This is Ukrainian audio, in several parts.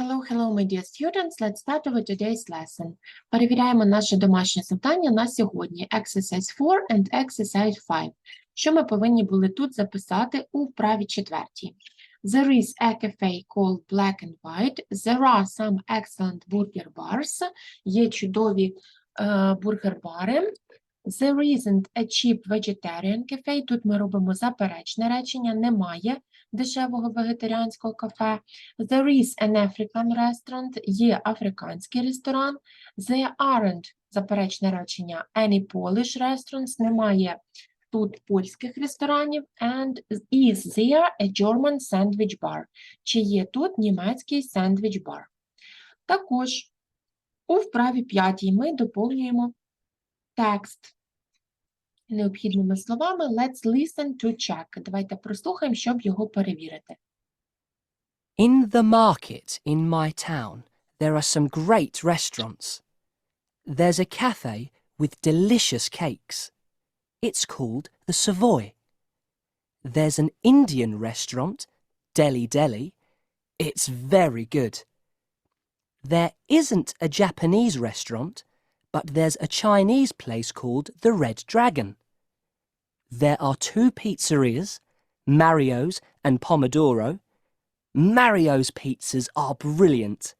Hello, hello, my dear students. Let's start over today's lesson. Перевіряємо наше домашнє завдання на сьогодні. Exercise 4 and exercise 5. Що ми повинні були тут записати у вправі четвертій? There is a cafe called Black and White. There are some excellent burger bars. Є чудові е, бургер-бари. There isn't a cheap vegetarian cafe. Тут ми робимо заперечне речення. Немає дешевого вегетаріанського кафе. There is an African restaurant, є африканський ресторан. There aren't, заперечне речення, any Polish restaurants, немає тут польських ресторанів. And is there a German sandwich bar? Чи є тут німецький сендвіч бар? Також у вправі п'ятій ми доповнюємо текст необхідними словами. Let's listen to check. Давайте прослухаємо, щоб його перевірити. In the market in my town, there are some great restaurants. There's a cafe with delicious cakes. It's called the Savoy. There's an Indian restaurant, Delhi Delhi. It's very good. There isn't a Japanese restaurant, but there's a Chinese place called the Red Dragon. There are two pizzerias, Mario's and Pomodoro. Mario's pizzas are brilliant.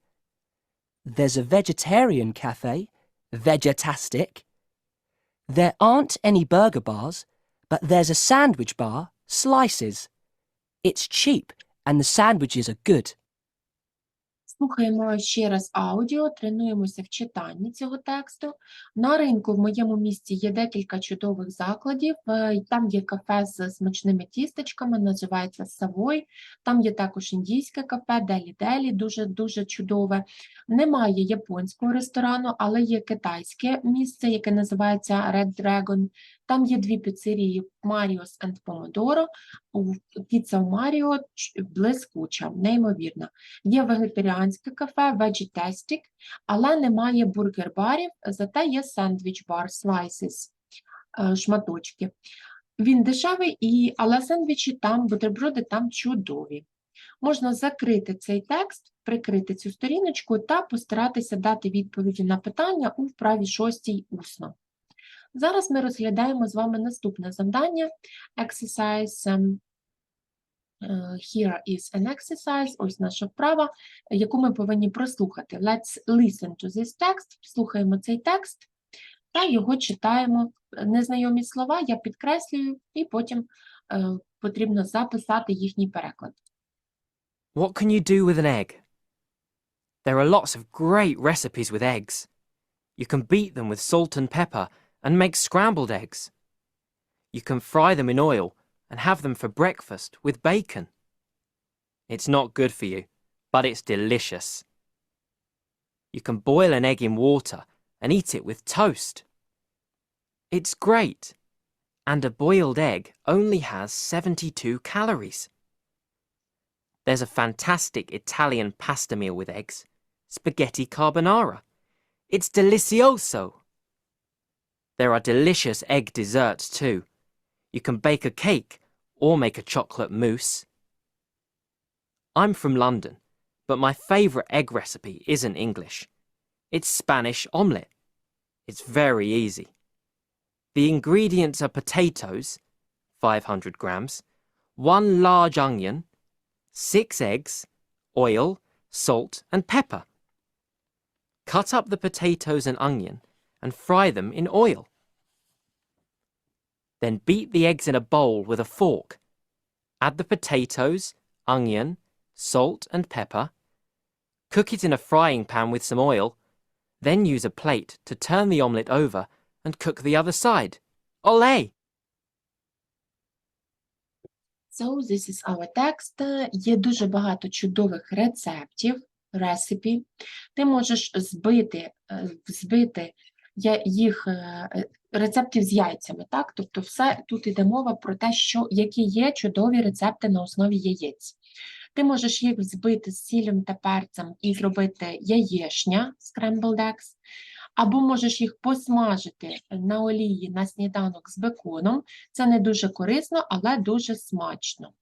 There's a vegetarian cafe, Vegetastic. There aren't any burger bars, but there's a sandwich bar, Slices. It's cheap and the sandwiches are good. Слухаємо ще раз аудіо, тренуємося в читанні цього тексту. На ринку в моєму місті є декілька чудових закладів. Е, Там є кафе з смачними тістечками, називається Савой. Там є також індійське кафе, Делі Делі, дуже дуже чудове. Немає японського ресторану, але є китайське місце, яке називається Red Dragon. Там є дві піцерії and Pomodoro. У- Піца в Маріо блискуча, неймовірна. Є вегетаріанське кафе Vegetastic, але немає бургер-барів, зате є сендвіч-бар Slices, е, шматочки. Він дешевий, і, але сендвічі там, бутерброди там чудові. Можна закрити цей текст, прикрити цю сторіночку та постаратися дати відповіді на питання у вправі шостій усно. Зараз ми розглядаємо з вами наступне завдання. Exercise um, е, Here is an exercise, ось наша вправа, яку ми повинні прослухати. Let's listen to this text. Слухаємо цей текст та його читаємо. Незнайомі слова я підкреслюю, і потім е, потрібно записати їхній переклад. What can you do with an egg? There are lots of great recipes with eggs. You can beat them with salt and pepper and make scrambled eggs. You can fry them in oil and have them for breakfast with bacon. It's not good for you, but it's delicious. You can boil an egg in water and eat it with toast. It's great, and a boiled egg only has 72 calories. There's a fantastic Italian pasta meal with eggs, spaghetti carbonara. It's delicioso. There are delicious egg desserts too. You can bake a cake or make a chocolate mousse. I'm from London, but my favourite egg recipe isn't English. It's Spanish omelette. It's very easy. The ingredients are potatoes, 500 grams, one large onion, six eggs, oil, salt, and pepper. Cut up the potatoes and onion and fry them in oil. Then beat the eggs in a bowl with a fork. Add the potatoes, onion, salt, and pepper. Cook it in a frying pan with some oil. Then use a plate to turn the omelette over and cook the other side. Olé! So, this is our text. Є дуже багато чудових рецептів, ресипі. Ти можеш збити, е, збити я- їх е, е, рецептів з яйцями, так? Тобто все тут іде мова про те, що, які є чудові рецепти на основі яєць. Ти можеш їх збити з сіллю та перцем і зробити яєшня, scrambled eggs, або можеш їх посмажити на олії на сніданок з беконом. Це не дуже корисно, але дуже смачно.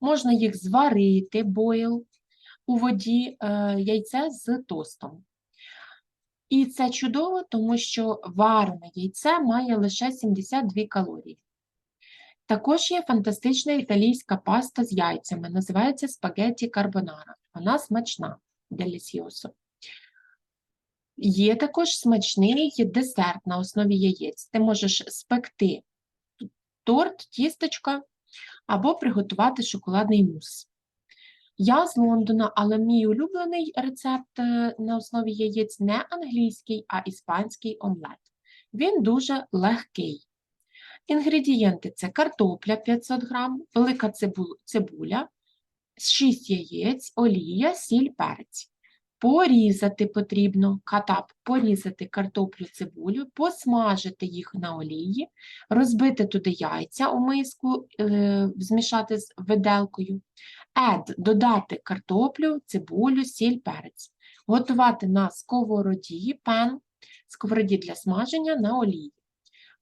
Можна їх зварити, бойл, у воді е, яйце з тостом. І це чудово, тому що варене яйце має лише 72 калорії. Також є фантастична італійська паста з яйцями, називається спагетті карбонара. Вона смачна, делісіосо. Є також смачний десерт на основі яєць. Ти можеш спекти торт, тістечка або приготувати шоколадний мус. Я з Лондона, але мій улюблений рецепт е, на основі яєць не англійський, а іспанський омлет. Він дуже легкий. Інгредієнти це картопля 500 грам, велика цибуля, 6 яєць, олія, сіль, перець. Порізати потрібно, катап, порізати картоплю, цибулю, посмажити їх на олії, розбити туди яйця у миску, е, змішати з виделкою. Add – додати картоплю, цибулю, сіль, перець. Готувати на сковороді, пен, сковороді для смаження на олії.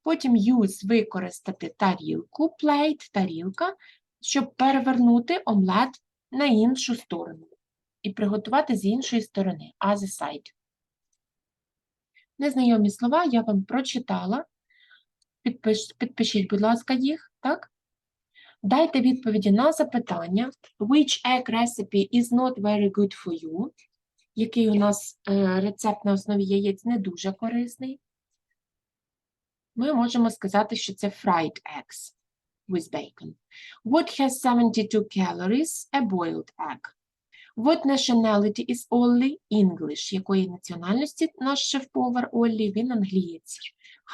Потім use – використати тарілку, plate – тарілка, щоб перевернути омлет на іншу сторону і приготувати з іншої сторони, a side. Незнайомі слова я вам прочитала. Підпиш, підпишіть, будь ласка, їх, так? Дайте відповіді на запитання. Which egg recipe is not very good for you? Який у нас е, рецепт на основі яєць не дуже корисний? Ми можемо сказати, що це fried eggs with bacon. What has 72 calories? A boiled egg. What nationality is Ollie? English. Якої національності наш шеф-повар Оллі? Він англієць.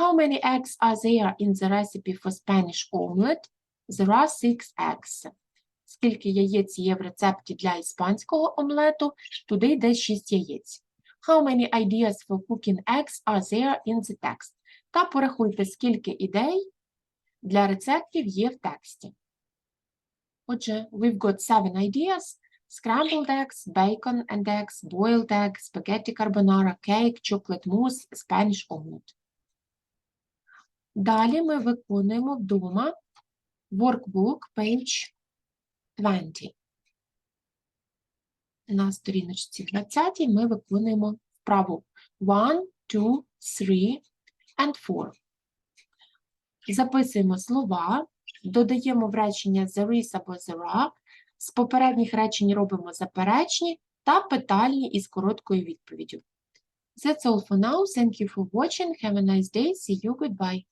How many eggs are there in the recipe for Spanish omelette? There are six eggs. Скільки яєць є в рецепті для іспанського омлету? Туди йде 6 яєць. How many ideas for cooking eggs are there in the text? Та порахуйте, скільки ідей для рецептів є в тексті. Отже, we've got seven ideas. Scrambled eggs, bacon and eggs, boiled egg, spaghetti carbonara, cake, chocolate mousse, Spanish omelet. Далі ми виконуємо вдома workbook, page 20. На сторіночці 20 ми виконуємо вправу 1, 2, 3 and 4. Записуємо слова, додаємо в речення there is або there are, з попередніх речень робимо заперечні та питальні із короткою відповіддю. That's all for now. Thank you for watching. Have a nice day. See you. Goodbye.